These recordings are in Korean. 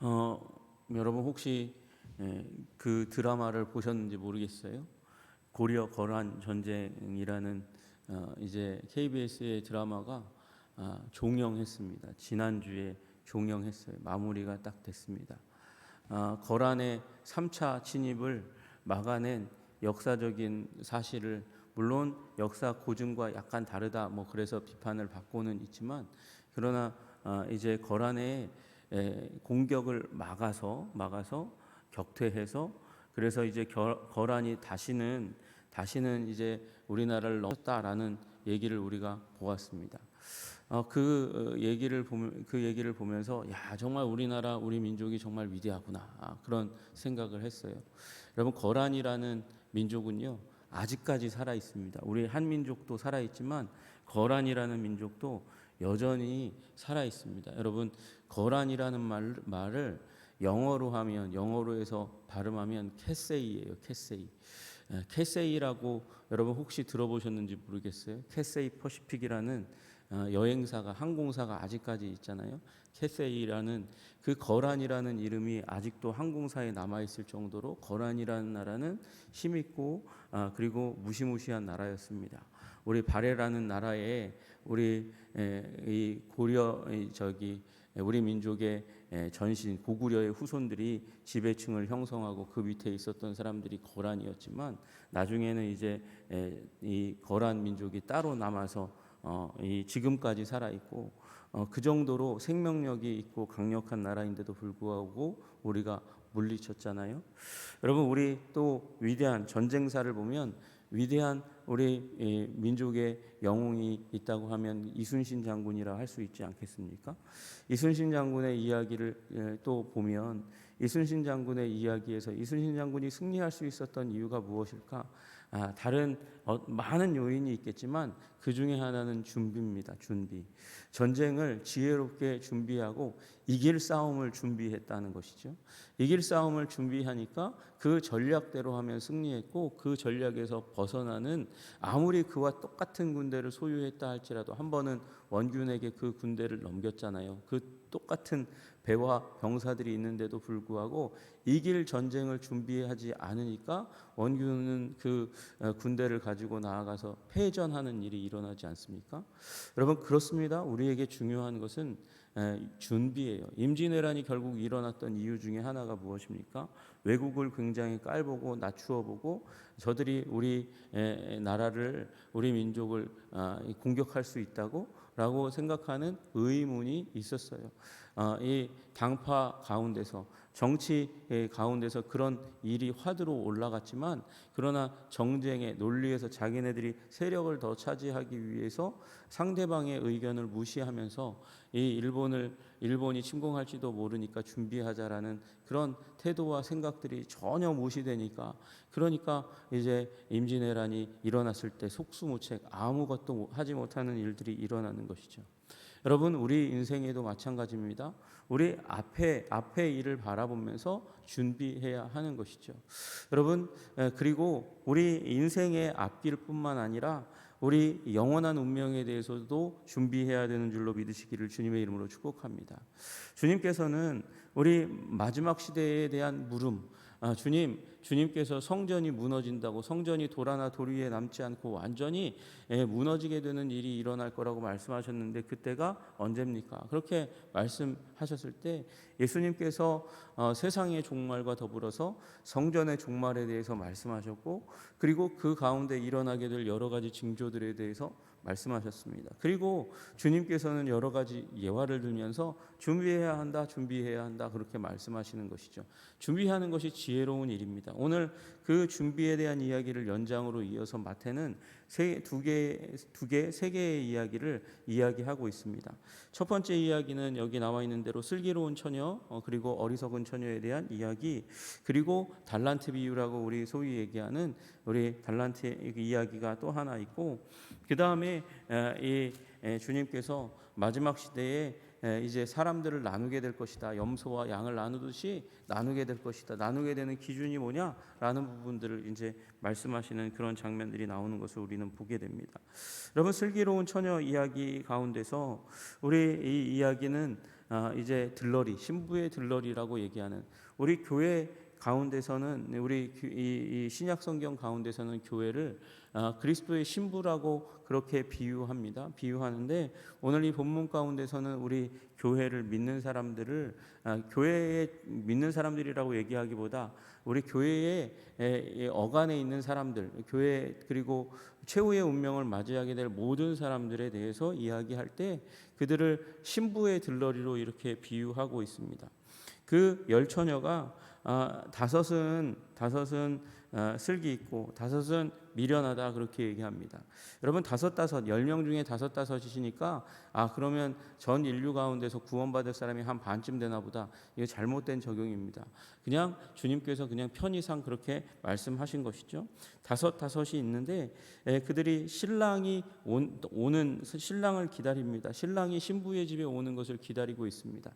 어, 여러분 혹시 예, 그 드라마를 보셨는지 모르겠어요. 고려 거란 전쟁이라는 어, 이제 KBS의 드라마가 아, 종영했습니다. 지난주에 종영했어요. 마무리가 딱 됐습니다. 아, 거란의 3차 진입을 막아낸 역사적인 사실을 물론 역사 고증과 약간 다르다 뭐 그래서 비판을 받고는 있지만 그러나 아, 이제 거란의 에, 공격을 막아서 막아서 격퇴해서 그래서 이제 겨, 거란이 다시는 다시는 이제 우리나라를 넘었다라는 얘기를 우리가 보았습니다. 어, 그 어, 얘기를 보면 그 얘기를 보면서 야 정말 우리나라 우리 민족이 정말 위대하구나 아, 그런 생각을 했어요. 여러분 거란이라는 민족은요 아직까지 살아 있습니다. 우리 한 민족도 살아 있지만 거란이라는 민족도 여전히 살아 있습니다. 여러분 거란이라는 말, 말을 영어로 하면 영어로 해서 발음하면 캐세이예요. 캐세이. 에, 캐세이라고 여러분 혹시 들어보셨는지 모르겠어요. 캐세이 퍼시픽이라는 어, 여행사가 항공사가 아직까지 있잖아요. 캐세이라는 그 거란이라는 이름이 아직도 항공사에 남아 있을 정도로 거란이라는 나라는 힘 있고 아, 그리고 무시무시한 나라였습니다. 우리 바레라는 나라에 우리 에, 이 고려 이 저기 우리 민족의 에, 전신 고구려의 후손들이 지배층을 형성하고 그 밑에 있었던 사람들이 거란이었지만 나중에는 이제 에, 이 거란 민족이 따로 남아서 어, 이 지금까지 살아 있고 어, 그 정도로 생명력이 있고 강력한 나라인데도 불구하고 우리가 물리쳤잖아요. 여러분 우리 또 위대한 전쟁사를 보면 위대한 우리 이 민족의 영웅이 있다고 하면 이순신 장군이라 할 수 있지 않겠습니까? 이순신 장군의 이야기를 예, 또 보면 이순신 장군의 이야기에서 이순신 장군이 승리할 수 있었던 이유가 무엇일까? 아, 다른 어, 많은 요인이 있겠지만 그 중에 하나는 준비입니다. 준비. 전쟁을 지혜롭게 준비하고 이길 싸움을 준비했다는 것이죠. 이길 싸움을 준비하니까 그 전략대로 하면 승리했고 그 전략에서 벗어나는 아무리 그와 똑같은 군대를 소유했다 할지라도 한 번은 원균에게 그 군대를 넘겼잖아요. 그 똑같은 배와 병사들이 있는데도 불구하고 이길 전쟁을 준비하지 않으니까 원균은 그 어, 군대를 가지고 나아가서 패전하는 일이 일어나지 않습니까? 여러분 그렇습니다. 우리에게 중요한 것은 에, 준비예요. 임진왜란이 결국 일어났던 이유 중에 하나가 무엇입니까? 외국을 굉장히 깔보고 낮추어 보고 저들이 우리 에, 나라를 우리 민족을 아, 공격할 수 있다고 라고 생각하는 의문이 있었어요. 아, 이 당파 가운데서 정치 가운데서 그런 일이 화두로 올라갔지만 그러나 정쟁의 논리에서 자기네들이 세력을 더 차지하기 위해서 상대방의 의견을 무시하면서 이 일본을 일본이 침공할지도 모르니까 준비하자라는 그런 태도와 생각들이 전혀 무시되니까 그러니까 이제 임진왜란이 일어났을 때 속수무책 아무것도 하지 못하는 일들이 일어나는 것이죠. 여러분 우리 인생에도 마찬가지입니다. 우리 앞에 앞에 일을 바라보면서 준비해야 하는 것이죠. 여러분 그리고 우리 인생의 앞길뿐만 아니라 우리 영원한 운명에 대해서도 준비해야 되는 줄로 믿으시기를 주님의 이름으로 축복합니다. 주님께서는 우리 마지막 시대에 대한 물음, 아, 주님, 주님께서 성전이 무너진다고 성전이 돌아나 돌 위에 남지 않고 완전히 예, 무너지게 되는 일이 일어날 거라고 말씀하셨는데 그때가 언제입니까? 그렇게 말씀하셨을 때 예수님께서 어, 세상의 종말과 더불어서 성전의 종말에 대해서 말씀하셨고 그리고 그 가운데 일어나게 될 여러 가지 징조들에 대해서 말씀하셨습니다. 그리고 주님께서는 여러 가지 예화를 들면서 준비해야 한다, 준비해야 한다 그렇게 말씀하시는 것이죠. 준비하는 것이 지혜로운 일입니다. 오늘 그 준비에 대한 이야기를 연장으로 이어서 마태는 두 개, 두 개, 세 개의 이야기를 이야기하고 있습니다. 첫 번째 이야기는 여기 나와 있는 대로 슬기로운 처녀, 어, 그리고 어리석은 처녀에 대한 이야기, 그리고 달란트 비유라고 우리 소위 얘기하는 우리 달란트 이야기가 또 하나 있고, 그 다음에 이 주님께서 마지막 시대에 이제 사람들을 나누게 될 것이다. 염소와 양을 나누듯이 나누게 될 것이다. 나누게 되는 기준이 뭐냐라는 부분들을 이제 말씀하시는 그런 장면들이 나오는 것을 우리는 보게 됩니다. 여러분 슬기로운 처녀 이야기 가운데서 우리 이 이야기는 아, 이제 들러리 신부의 들러리라고 얘기하는 우리 교회 가운데서는 우리 교- 이, 이 신약 성경 가운데서는 교회를 아, 그리스도의 신부라고 그렇게 비유합니다. 비유하는데 오늘 이 본문 가운데서는 우리 교회를 믿는 사람들을 아, 교회에 믿는 사람들이라고 얘기하기보다 우리 교회의 어간에 있는 사람들, 교회 그리고 최후의 운명을 맞이하게 될 모든 사람들에 대해서 이야기할 때 그들을 신부의 들러리로 이렇게 비유하고 있습니다. 그 열 처녀가 아, 다섯은 다섯은 아, 슬기 있고 다섯은 미련하다 그렇게 얘기합니다. 여러분 다섯 다섯 열 명 중에 다섯 다섯이시니까 아 그러면 전 인류 가운데서 구원받을 사람이 한 반쯤 되나 보다. 이거 잘못된 적용입니다. 그냥 주님께서 그냥 편의상 그렇게 말씀하신 것이죠. 다섯 다섯이 있는데 에, 그들이 신랑이 온, 오는 신랑을 기다립니다. 신랑이 신부의 집에 오는 것을 기다리고 있습니다.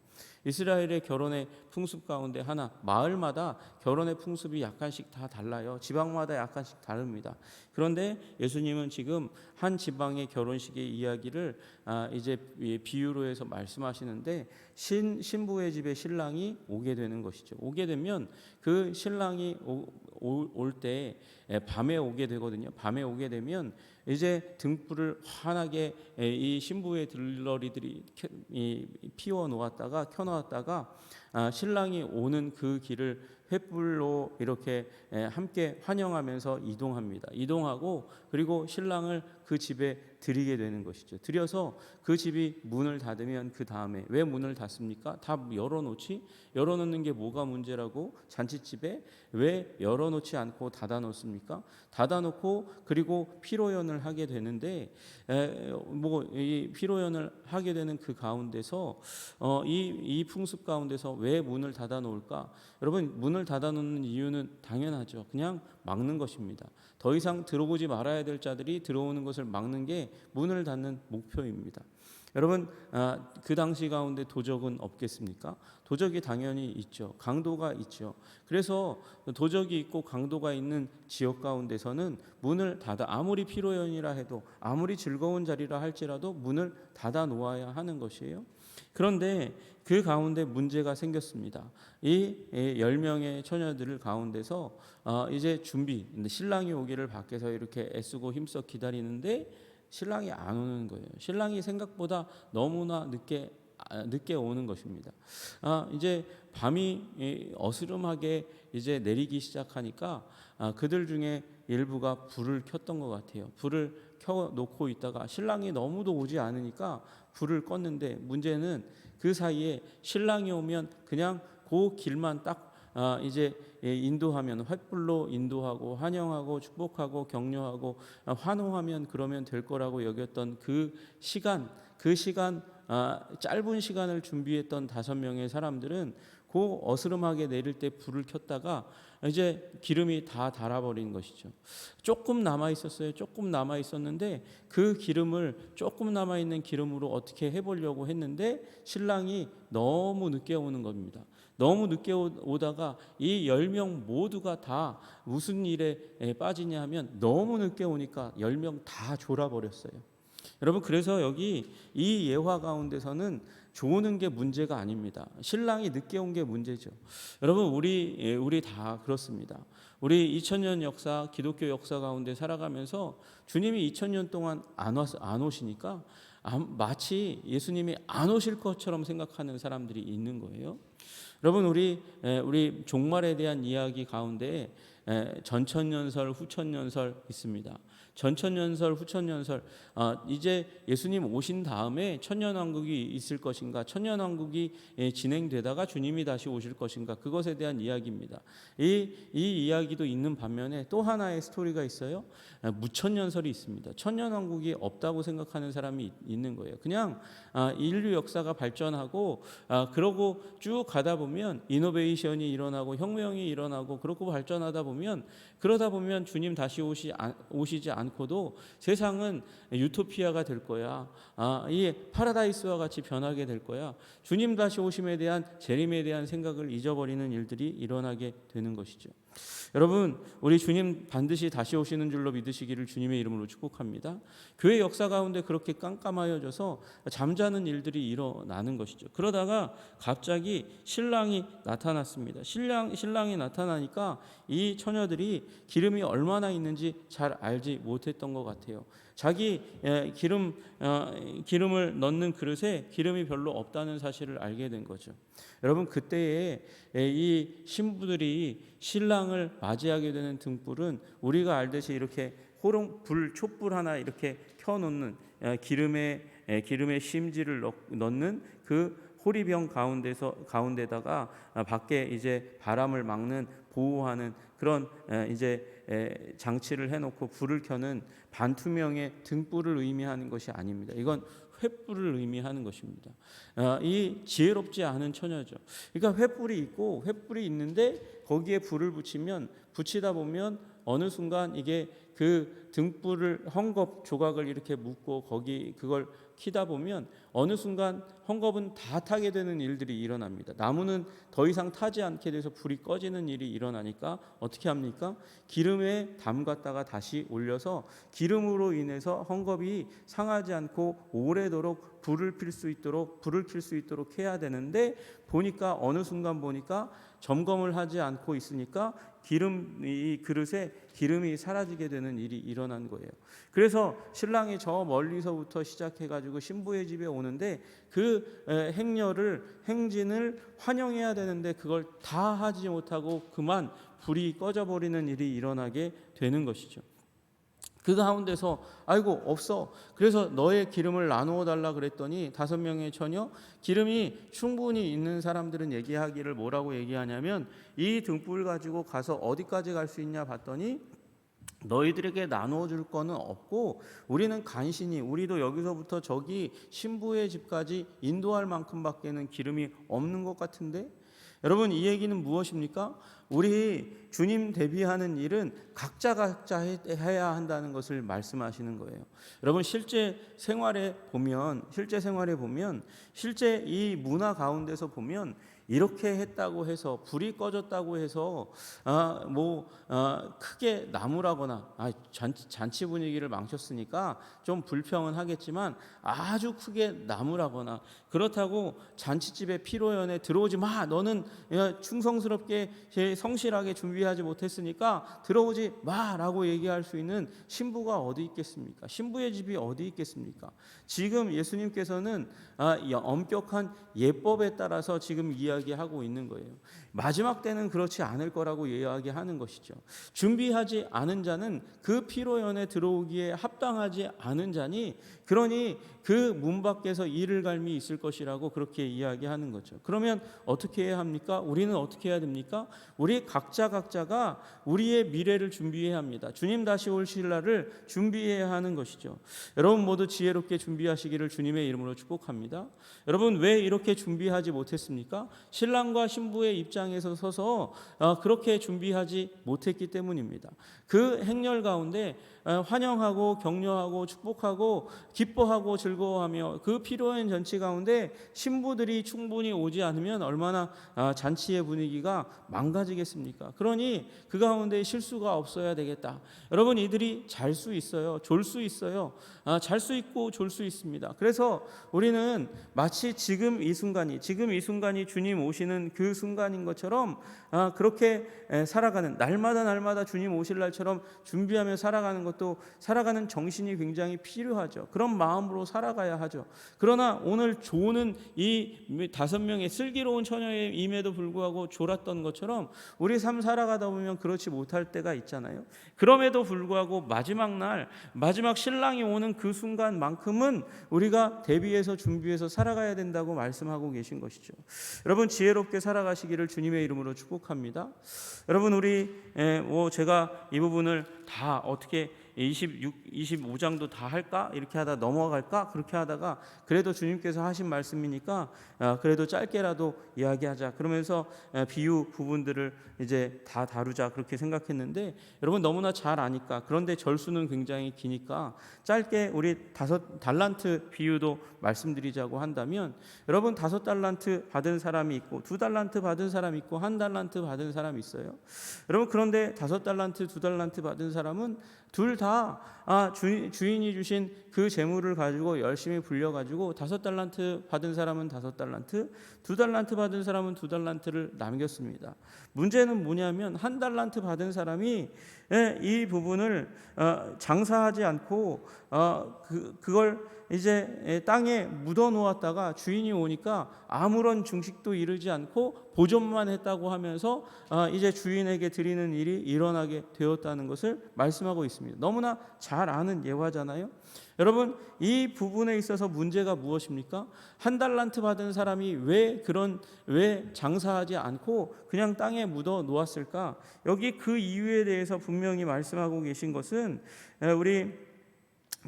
이스라엘의 결혼의 풍습 가운데 하나 마을마다 결혼의 풍습이 약간씩 다 달라요. 지방마다 약간씩 다릅니다. 그런데 예수님은 지금 한 지방의 결혼식의 이야기를 아, 이제 이 비유로 해서 말씀하시는데 신 신부의 집에 신랑이 오게 되는 것이죠. 오게 되면 그 신랑이 올 때 밤에 오게 되거든요. 밤에 오게 되면 이제 등불을 환하게 에, 이 신부의 들러리들이 피워 놓았다가 켜 놓았다가 아, 신랑이 오는 그 길을 횃불로 이렇게 에, 함께 환영하면서 이동합니다. 이동하고 그리고 신랑을 그 집에 들이게 되는 것이죠. 들여서 그 집이 문을 닫으면 그 다음에 왜 문을 닫습니까? 다 열어놓지 열어놓는 게 뭐가 문제라고 잔치집에 왜 열어놓지 않고 닫아놓습니까? 닫아놓고 그리고 피로연을 하게 되는데 뭐이 피로연을 하게 되는 그 가운데서 어, 이, 이 풍습 가운데서 왜 문을 닫아놓을까? 여러분 문을 닫아놓는 이유는 당연하죠. 그냥 막는 것입니다. 더 이상 들어오지 말아야 될 자들이 들어오는 것을 막는 게 문을 닫는 목표입니다. 여러분 아, 그 당시 가운데 도적은 없겠습니까? 도적이 당연히 있죠. 강도가 있죠. 그래서 도적이 있고 강도가 있는 지역 가운데서는 문을 닫아 아무리 피로연이라 해도 아무리 즐거운 자리라 할지라도 문을 닫아 놓아야 하는 것이에요. 그런데 그 가운데 문제가 생겼습니다. 이열 명의 처녀들 가운데서 어, 이제 준비 신랑이 오기를 밖에서 이렇게 애쓰고 힘써 기다리는데 신랑이 안 오는 거예요. 신랑이 생각보다 너무나 늦게 아, 늦게 오는 것입니다. 아, 이제 밤이 이, 어스름하게 이제 내리기 시작하니까 아, 그들 중에 일부가 불을 켰던 것 같아요. 불을 켜 놓고 있다가 신랑이 너무도 오지 않으니까 불을 껐는데 문제는 그 사이에 신랑이 오면 그냥 그 길만 딱 아, 이제 예, 인도하면 횃불로 인도하고 환영하고 축복하고 격려하고 아, 환호하면 그러면 될 거라고 여겼던 그 시간 그 시간 아, 짧은 시간을 준비했던 다섯 명의 사람들은 그 어스름하게 내릴 때 불을 켰다가 이제 기름이 다 달아버린 것이죠. 조금 남아 있었어요. 조금 남아 있었는데 그 기름을 조금 남아 있는 기름으로 어떻게 해보려고 했는데 신랑이 너무 늦게 오는 겁니다. 너무 늦게 오다가 이 열 명 모두가 다 무슨 일에 빠지냐 하면 너무 늦게 오니까 열 명 다 졸아버렸어요. 여러분 그래서 여기 이 예화 가운데서는 조는 게 문제가 아닙니다. 신랑이 늦게 온 게 문제죠. 여러분 우리 예, 우리 다 그렇습니다. 우리 2000년 역사 기독교 역사 가운데 살아가면서 주님이 2000년 동안 안 와서 안 오시니까 마치 예수님이 안 오실 것처럼 생각하는 사람들이 있는 거예요. 여러분 우리 우리 종말에 대한 이야기 가운데 전천년설 후천년설 있습니다. 전천년설 후천년설 아, 이제 예수님 오신 다음에 천년왕국이 있을 것인가 천년왕국이 예, 진행되다가 주님이 다시 오실 것인가 그것에 대한 이야기입니다. 이, 이 이야기도 있는 반면에 또 하나의 스토리가 있어요. 무천년설이 있습니다. 천년왕국이 없다고 생각하는 사람이 있는 거예요. 그냥 아, 인류 역사가 발전하고 아, 그러고 쭉 가다 보면 이노베이션이 일어나고 혁명이 일어나고 그렇고 발전하다 보면 그러다 보면 주님 다시 오시 오시지 않 고도 세상은 유토피아가 될 거야. 아, 이 파라다이스와 같이 변하게 될 거야. 주님 다시 오심에 대한 재림에 대한 생각을 잊어버리는 일들이 일어나게 되는 것이죠. 여러분, 우리 주님 반드시 다시 오시는 줄로 믿으시기를 주님의 이름으로 축복합니다. 교회 역사 가운데 그렇게 깜깜하여져서 잠자는 일들이 일어나는 것이죠. 그러다가 갑자기 신랑이 나타났습니다. 신랑 신랑이 나타나니까 이 처녀들이 기름이 얼마나 있는지 잘 알지 못했던 것 같아요. 자기 예, 기름 어, 기름을 넣는 그릇에 기름이 별로 없다는 사실을 알게 된 거죠. 여러분 그때에 예, 이 신부들이 신랑을 맞이하게 되는 등불은 우리가 알듯이 이렇게 호롱 불 촛불 하나 이렇게 켜놓는 예, 기름에 예, 기름에 심지를 넣- 넣는 그 호리병 가운데서 가운데다가 아, 밖에 이제 바람을 막는 보호하는 그런 에, 이제 에, 장치를 해놓고 불을 켜는 반투명의 등불을 의미하는 것이 아닙니다. 이건 횃불을 의미하는 것입니다. 아, 이 지혜롭지 않은 처녀죠. 그러니까 횃불이 있고 횃불이 있는데 거기에 불을 붙이면 붙이다 보면 어느 순간 이게 그 등불을 헝겊 조각을 이렇게 묶고 거기 그걸 키다 보면 어느 순간 헝겊은 다 타게 되는 일들이 일어납니다. 나무는 더 이상 타지 않게 돼서 불이 꺼지는 일이 일어나니까 어떻게 합니까? 기름에 담갔다가 다시 올려서 기름으로 인해서 헝겊이 상하지 않고 오래도록 불을 필 수 있도록 불을 킬 수 있도록 해야 되는데 보니까 어느 순간 보니까 점검을 하지 않고 있으니까 기름 이 그릇에 기름이 사라지게 되는 일이 일어난 거예요. 그래서 신랑이 저 멀리서부터 시작해 가지고 신부의 집에 오는데 그 에, 행렬을 행진을 환영해야 되는데 그걸 다 하지 못하고 그만 불이 꺼져 버리는 일이 일어나게 되는 것이죠. 그 가운데서 아이고 없어. 그래서 너의 기름을 나누어 달라 그랬더니 다섯 명의 처녀 기름이 충분히 있는 사람들은 얘기하기를 뭐라고 얘기하냐면 이 등불 가지고 가서 어디까지 갈 수 있냐 봤더니 너희들에게 나누어 줄 거는 없고 우리는 간신히 우리도 여기서부터 저기 신부의 집까지 인도할 만큼밖에는 기름이 없는 것 같은데 여러분 이 얘기는 무엇입니까? 우리 주님 대비하는 일은 각자 각자 해- 해야 한다는 것을 말씀하시는 거예요. 여러분 실제 생활에 보면 실제 생활에 보면 실제 이 문화 가운데서 보면 이렇게 했다고 해서 불이 꺼졌다고 해서 아 뭐 아, 크게 나무라거나 아, 잔치, 잔치 분위기를 망쳤으니까 좀 불평은 하겠지만 아주 크게 나무라거나 그렇다고 잔치집에 피로연에 들어오지 마 너는 야, 충성스럽게 제 성실하게 준비하지 못했으니까 들어오지 마라고 얘기할 수 있는 신부가 어디 있겠습니까? 신부의 집이 어디 있겠습니까? 지금 예수님께서는 아, 이 엄격한 예법에 따라서 지금 이야기 하고 있는 거예요. 마지막 때는 그렇지 않을 거라고 이야기하는 것이죠. 준비하지 않은 자는 그 피로연에 들어오기에 합당하지 않은 자니 그러니 그 문 밖에서 이를 갈미 있을 것이라고 그렇게 이야기하는 거죠. 그러면 어떻게 해야 합니까? 우리는 어떻게 해야 됩니까? 우리 각자 각자가 우리의 미래를 준비해야 합니다. 주님 다시 오실 날을 준비해야 하는 것이죠. 여러분 모두 지혜롭게 준비하시기를 주님의 이름으로 축복합니다. 여러분 왜 이렇게 준비하지 못했습니까? 신랑과 신부의 입장에서 서서 어, 그렇게 준비하지 못했기 때문입니다. 그 행렬 가운데 어, 환영하고 격려하고 축복하고 기뻐하고 즐거워하며 그 필요한 잔치 가운데 신부들이 충분히 오지 않으면 얼마나 아, 잔치의 분위기가 망가지겠습니까? 그러니 그 가운데 실수가 없어야 되겠다. 여러분 이들이 잘 수 있어요. 졸 수 있어요. 아, 잘수 있고 졸 수 있습니다. 그래서 우리는 마치 지금 이 순간이 지금 이 순간이 주님 오시는 그 순간인 것처럼 아, 그렇게 에, 살아가는 날마다 날마다 주님 오실 날처럼 준비하며 살아가는 것도 살아가는 정신이 굉장히 필요하죠. 그런 마음으로 살아가야 하죠. 그러나 오늘 조는 이 다섯 명의 슬기로운 처녀임에도 불구하고 졸았던 것처럼 우리 삶 살아가다 보면 그렇지 못할 때가 있잖아요. 그럼에도 불구하고 마지막 날 마지막 신랑이 오는 그 순간만큼은 우리가 대비해서 준비해서 살아가야 된다고 말씀하고 계신 것이죠. 여러분 지혜롭게 살아가시기를 주님의 이름으로 축복합니다. 여러분 우리 에, 뭐 제가 이 부분을 다 어떻게 26, 25장도 다 할까? 이렇게 하다 넘어갈까? 그렇게 하다가 그래도 주님께서 하신 말씀이니까 아, 그래도 짧게라도 이야기하자. 그러면서 아, 비유 부분들을 이제 다 다루자. 그렇게 생각했는데 여러분 너무나 잘 아니까. 그런데 절수는 굉장히 기니까 짧게 우리 다섯 달란트 비유도 말씀드리자고 한다면 여러분 다섯 달란트 받은 사람이 있고 두 달란트 받은 사람이 있고 한 달란트 받은 사람이 있어요. 여러분 그런데 다섯 달란트 두 달란트 받은 사람은 둘다 아, 주인이 주신 그 재물을 가지고 열심히 불려 가지고 다섯 달란트 받은 사람은 다섯 달란트, 두 달란트 받은 사람은 두 달란트를 남겼습니다. 문제는 뭐냐면 한 달란트 받은 사람이 예, 이 부분을 어, 장사하지 않고 어, 그 그걸 이제 땅에 묻어 놓았다가 주인이 오니까 아무런 증식도 이르지 않고 보존만 했다고 하면서 아, 이제 주인에게 드리는 일이 일어나게 되었다는 것을 말씀하고 있습니다. 너무나 잘 아는 예화잖아요. 여러분 이 부분에 있어서 문제가 무엇입니까? 한 달란트 받은 사람이 왜 그런 왜 장사하지 않고 그냥 땅에 묻어 놓았을까? 여기 그 이유에 대해서 분명히 말씀하고 계신 것은 우리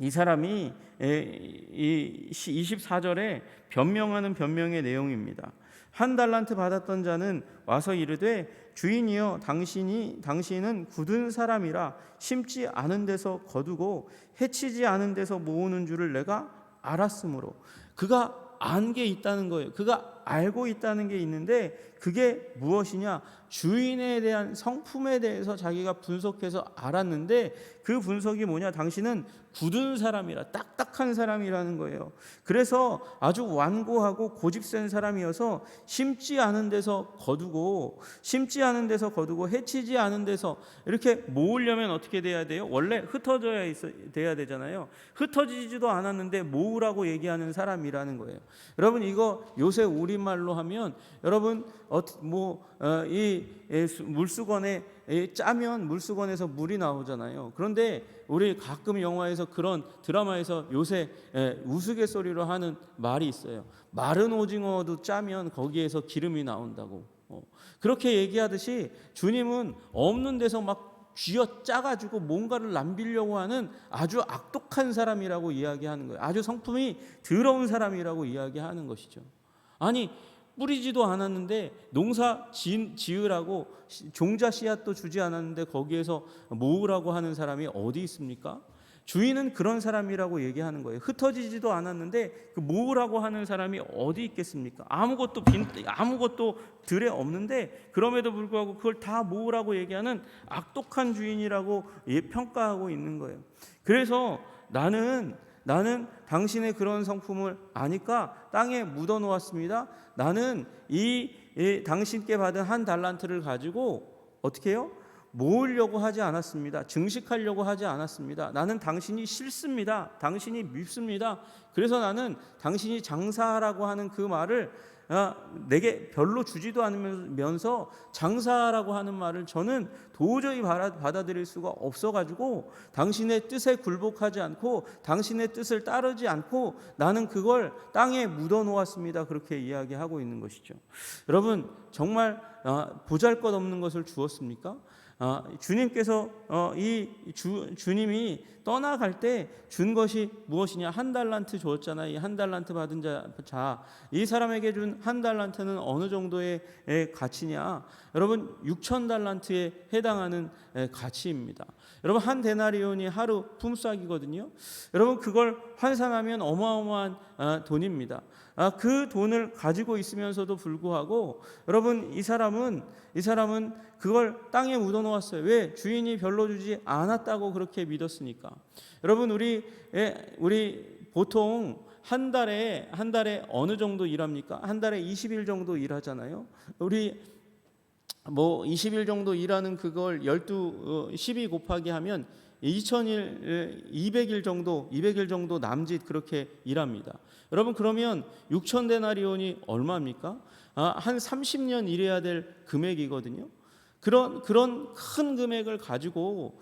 이 사람이 이 24절에 변명하는 변명의 내용입니다. 한 달란트 받았던 자는 와서 이르되 주인이여 당신이 당신은 굳은 사람이라 심지 않은 데서 거두고 해치지 않은 데서 모으는 줄을 내가 알았으므로 그가 안 게 있다는 거예요. 그가 알고 있다는 게 있는데 그게 무엇이냐? 주인에 대한 성품에 대해서 자기가 분석해서 알았는데 그 분석이 뭐냐? 당신은 굳은 사람이라 딱딱한 사람이라는 거예요. 그래서 아주 완고하고 고집센 사람이어서 심지 않은 데서 거두고 심지 않은 데서 거두고 해치지 않은 데서 이렇게 모으려면 어떻게 돼야 돼요? 원래 흩어져야 있어, 돼야 되잖아요. 흩어지지도 않았는데 모으라고 얘기하는 사람이라는 거예요. 여러분 이거 요새 우리말로 하면 여러분 어, 뭐이 물수건에 짜면 물수건에서 물이 나오잖아요. 그런데 우리 가끔 영화에서 그런 드라마에서 요새 우스갯소리로 하는 말이 있어요. 마른 오징어도 짜면 거기에서 기름이 나온다고. 어, 그렇게 얘기하듯이 주님은 없는 데서 막 쥐어 짜가지고 뭔가를 남기려고 하는 아주 악독한 사람이라고 이야기하는 거예요. 아주 성품이 더러운 사람이라고 이야기하는 것이죠. 아니 뿌리지도 않았는데 농사 지으라고 종자 씨앗도 주지 않았는데 거기에서 모으라고 하는 사람이 어디 있습니까? 주인은 그런 사람이라고 얘기하는 거예요. 흩어지지도 않았는데 그 모으라고 하는 사람이 어디 있겠습니까? 아무것도 빈 아무것도 들에 없는데 그럼에도 불구하고 그걸 다 모으라고 얘기하는 악독한 주인이라고 예, 평가하고 있는 거예요. 그래서 나는 나는 당신의 그런 성품을 아니까 땅에 묻어 놓았습니다. 나는 이, 이 당신께 받은 한 달란트를 가지고 어떻게 해요? 모으려고 하지 않았습니다. 증식하려고 하지 않았습니다. 나는 당신이 싫습니다. 당신이 밉습니다. 그래서 나는 당신이 장사하라고 하는 그 말을 아, 내게 별로 주지도 않으면서 장사라고 하는 말을 저는 도저히 받아들일 수가 없어가지고 당신의 뜻에 굴복하지 않고 당신의 뜻을 따르지 않고 나는 그걸 땅에 묻어 놓았습니다. 그렇게 이야기하고 있는 것이죠. 여러분 정말 아, 보잘 것 없는 것을 주었습니까? 아, 주님께서 어, 이 주, 주님이 떠나갈 때 준 것이 무엇이냐? 한 달란트 줬잖아. 이 한 달란트 받은 자, 자, 이 사람에게 준 한 달란트는 어느 정도의 가치냐? 여러분 6천 달란트에 해당하는 가치입니다 여러분 한 데나리온이 하루 품삯이거든요 여러분 그걸 환산하면 어마어마한 아, 돈입니다 아, 그 돈을 가지고 있으면서도 불구하고 여러분 이 사람은 이 사람은 그걸 땅에 묻어 놓았어요. 왜? 주인이 별로 주지 않았다고 그렇게 믿었으니까. 여러분 우리 우리 보통 한 달에 한 달에 어느 정도 일합니까? 한 달에 20일 정도 일하잖아요. 우리 뭐 20일 정도 일하는 그걸 12 12 곱하기 하면 2000일 200일 정도 200일 정도 남짓 그렇게 일합니다. 여러분 그러면 6천 데나리온이 얼마입니까? 아, 한 30년 일해야 될 금액이거든요. 그런 그런 큰 금액을 가지고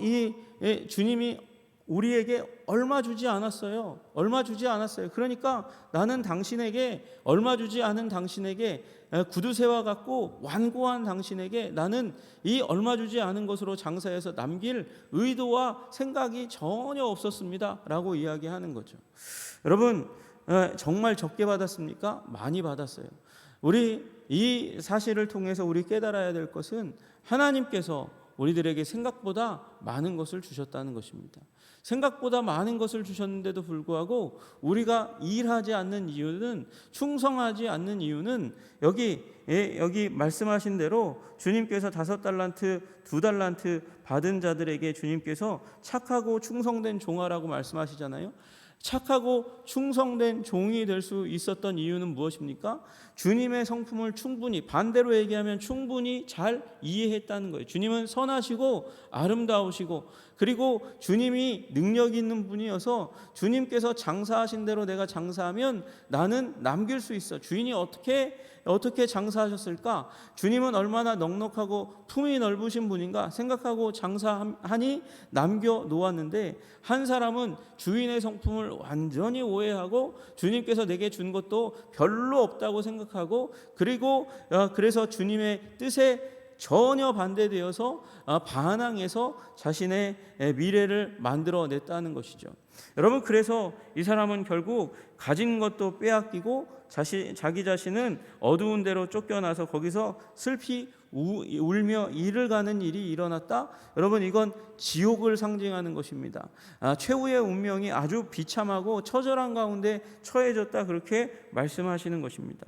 이 주님이 우리에게 얼마 주지 않았어요. 얼마 주지 않았어요. 그러니까 나는 당신에게 얼마 주지 않은 당신에게 구두쇠와 같고 완고한 당신에게 나는 이 얼마 주지 않은 것으로 장사해서 남길 의도와 생각이 전혀 없었습니다라고 이야기하는 거죠. 여러분 정말 적게 받았습니까? 많이 받았어요. 우리 이 사실을 통해서 우리 깨달아야 될 것은 하나님께서 우리들에게 생각보다 많은 것을 주셨다는 것입니다. 생각보다 많은 것을 주셨는데도 불구하고 우리가 일하지 않는 이유는 충성하지 않는 이유는 여기 예, 여기 말씀하신 대로 주님께서 다섯 달란트 두 달란트 받은 자들에게 주님께서 착하고 충성된 종아라고 말씀하시잖아요. 착하고 충성된 종이 될 수 있었던 이유는 무엇입니까? 주님의 성품을 충분히 반대로 얘기하면 충분히 잘 이해했다는 거예요. 주님은 선하시고 아름다우시고 그리고 주님이 능력 있는 분이어서 주님께서 장사하신 대로 내가 장사하면 나는 남길 수 있어. 주인이 어떻게 어떻게 장사하셨을까? 주님은 얼마나 넉넉하고 품이 넓으신 분인가 생각하고 장사하니 남겨 놓았는데 한 사람은 주인의 성품을 완전히 오해하고 주님께서 내게 준 것도 별로 없다고 생각 하고 그리고 어, 그래서 주님의 뜻에 전혀 반대되어서 어, 반항해서 자신의 미래를 만들어냈다는 것이죠. 여러분 그래서 이 사람은 결국 가진 것도 빼앗기고 자신 자기 자신은 어두운 데로 쫓겨나서 거기서 슬피 우, 울며 일을 가는 일이 일어났다. 여러분 이건 지옥을 상징하는 것입니다. 아, 최후의 운명이 아주 비참하고 처절한 가운데 처해졌다 그렇게 말씀하시는 것입니다.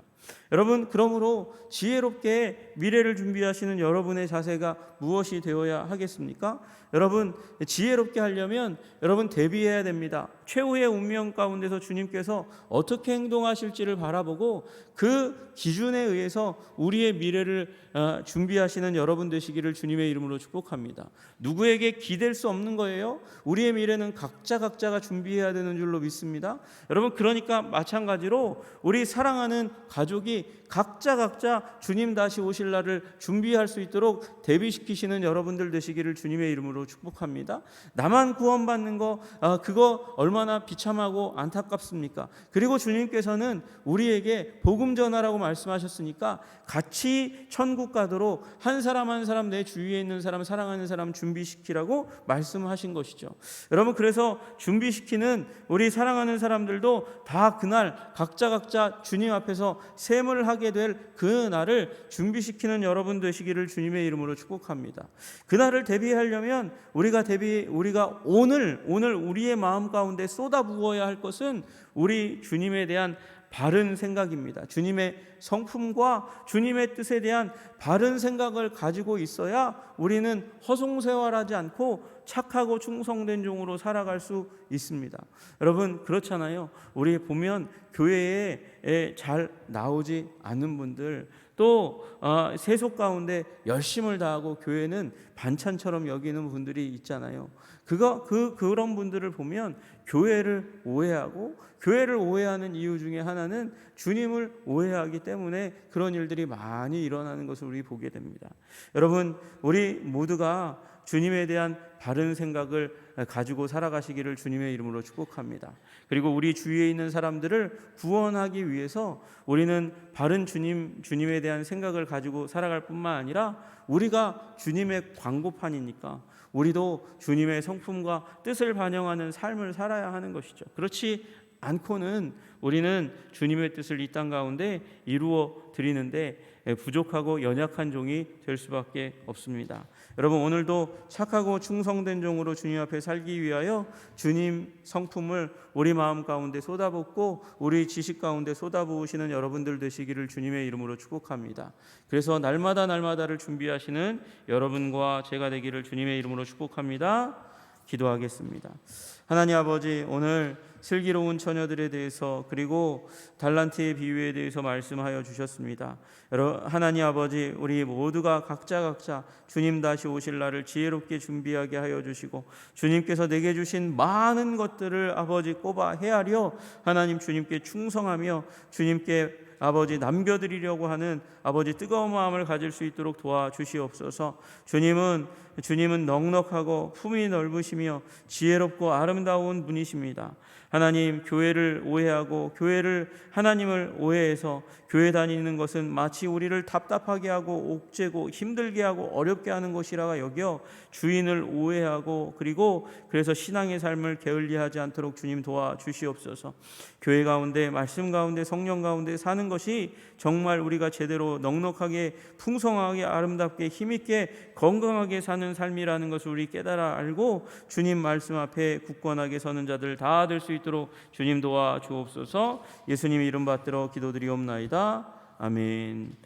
여러분 그러므로 지혜롭게 미래를 준비하시는 여러분의 자세가 무엇이 되어야 하겠습니까? 여러분 지혜롭게 하려면 여러분 대비해야 됩니다. 최후의 운명 가운데서 주님께서 어떻게 행동하실지를 바라보고 그 기준에 의해서 우리의 미래를 어, 준비하시는 여러분 되시기를 주님의 이름으로 축복합니다. 누구에게 기댈 수 없는 거예요. 우리의 미래는 각자 각자가 준비해야 되는 줄로 믿습니다. 여러분 그러니까 마찬가지로 우리 사랑하는 가족 이 각자 각자 주님 다시 오실 날을 준비할 수 있도록 대비시키시는 여러분들 되시기를 주님의 이름으로 축복합니다. 나만 구원받는 거 아, 그거 얼마나 비참하고 안타깝습니까? 그리고 주님께서는 우리에게 복음 전하라고 말씀하셨으니까 같이 천국 가도록 한 사람 한 사람 내 주위에 있는 사람 사랑하는 사람 준비시키라고 말씀하신 것이죠. 여러분 그래서 준비시키는 우리 사랑하는 사람들도 다 그날 각자 각자 주님 앞에서 셈을 하게 될 그 날을 준비시키는 여러분 되시기를 주님의 이름으로 축복합니다. 그날을 대비하려면 우리가 대비 우리가 오늘 오늘 우리의 마음 가운데 쏟아부어야 할 것은 우리 주님에 대한 바른 생각입니다. 주님의 성품과 주님의 뜻에 대한 바른 생각을 가지고 있어야 우리는 허송세월하지 않고 착하고 충성된 종으로 살아갈 수 있습니다. 여러분 그렇잖아요. 우리 보면 교회에 잘 나오지 않는 분들 또 어, 세속 가운데 열심을 다하고 교회는 반찬처럼 여기는 분들이 있잖아요. 그거 그 그런 분들을 보면 교회를 오해하고 교회를 오해하는 이유 중에 하나는 주님을 오해하기 때문에 그런 일들이 많이 일어나는 것을 우리 보게 됩니다. 여러분, 우리 모두가 주님에 대한 바른 생각을 가지고 살아가시기를 주님의 이름으로 축복합니다. 그리고 우리 주위에 있는 사람들을 구원하기 위해서 우리는 바른 주님 주님에 대한 생각을 가지고 살아갈 뿐만 아니라 우리가 주님의 광고판이니까 우리도 주님의 성품과 뜻을 반영하는 삶을 살아야 하는 것이죠. 그렇지 않고는 우리는 주님의 뜻을 이 땅 가운데 이루어 드리는데 부족하고 연약한 종이 될 수밖에 없습니다. 여러분 오늘도 착하고 충성된 종으로 주님 앞에 살기 위하여 주님 성품을 우리 마음 가운데 쏟아붓고 우리 지식 가운데 쏟아부으시는 여러분들 되시기를 주님의 이름으로 축복합니다. 그래서 날마다 날마다를 준비하시는 여러분과 제가 되기를 주님의 이름으로 축복합니다. 기도하겠습니다. 하나님 아버지 오늘 슬기로운 처녀들에 대해서 그리고 달란트의 비유에 대해서 말씀하여 주셨습니다. 하나님 아버지 우리 모두가 각자 각자 주님 다시 오실 날을 지혜롭게 준비하게 하여 주시고 주님께서 내게 주신 많은 것들을 아버지 꼽아 헤아려 하나님 주님께 충성하며 주님께 아버지 남겨드리려고 하는 아버지 뜨거운 마음을 가질 수 있도록 도와주시옵소서. 주님은 주님은 넉넉하고 품이 넓으시며 지혜롭고 아름다운 분이십니다. 하나님 교회를 오해하고 교회를 하나님을 오해해서 교회 다니는 것은 마치 우리를 답답하게 하고 옥죄고 힘들게 하고 어렵게 하는 것이라 여겨 주인을 오해하고 그리고 그래서 신앙의 삶을 게을리하지 않도록 주님 도와 주시옵소서. 교회 가운데 말씀 가운데 성령 가운데 사는 것이 정말 우리가 제대로 넉넉하게 풍성하게 아름답게 힘 있게 건강하게 사는 삶이라는 것을 우리 깨달아 알고 주님 말씀 앞에 굳건하게 서는 자들 다 될 수 있도록 주님 도와 주옵소서. 예수님 이름 받들어 기도드리옵나이다. 아멘.